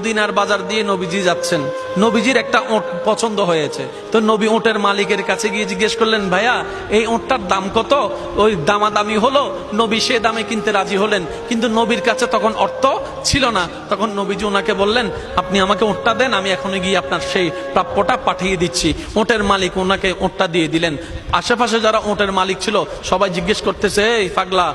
মদিনার বাজার দিয়ে নবীজি যাচ্ছেন। নবীজির একটা ওট পছন্দ হয়েছে। তো নবী ওটের মালিকের কাছে গিয়ে জিজ্ঞেস করলেন, ভাইয়া, এই ওটটার দাম কত? ওই দামাদামি হলো? নবী সে দামে কিনতে রাজি হলেন। কিন্তু নবীর কাছে তখন অর্থ ছিল না। তখন নবীজি ওনাকে বললেন, আপনি আমাকে ওটটা দেন, আমি এখনই গিয়ে আপনার সেই প্রাপ্যটা পাঠিয়ে দিচ্ছি। ওটের মালিক ওনাকে ওটটা দিয়ে দিলেন। আশেপাশে যারা ওটের মালিক ছিল, সবাই জিজ্ঞেস করতেছে, এই পাগলা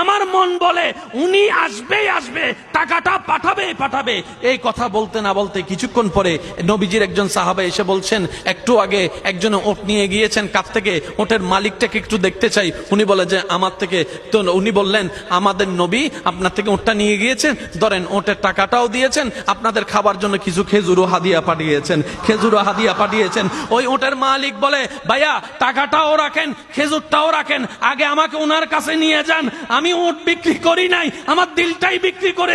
আমার মন বলে উনি আসবেই আসবে। টাকাটা পাঠাবে পাঠাবে। এই কথা বলতে না বলতে কিছুক্ষণ পরে নবীজির একজন সাহাবা এসে বলছেন, একটু আগে একজন ওট নিয়ে গিয়েছেন কাছ থেকে, ওটের মালিকটাকে একটু দেখতে চাই। উনি বলে যে, আমার থেকে, তো উনি বললেন, আমাদের নবী আপনার থেকে ওটটা নিয়ে গিয়েছেন, ধরেন ওটের টাকাটাও দিয়েছেন, আপনাদের খাবার জন্য কিছু খেজুরও হাদিয়া পাঠিয়েছেন। খেজুরও হাদিয়া পাঠিয়েছেন। ওই ওটের মালিক বলে, ভাইয়া, টাকাটাও রাখেন, খেজুরটাও রাখেন, আগে আমাকে ওনার কাছে নিয়ে যান, আমি ওট বিক্রি করি নাই, আমার দিলটাই বিক্রি করে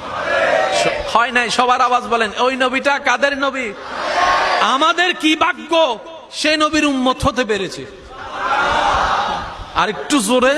হয় নাই, সবার আওয়াজ বলেন, ওই নবীটা কাদের নবী? আমাদের কি বাক্য সে নবীর উন্মত হতে পেরেছে। আর একটু জোরে।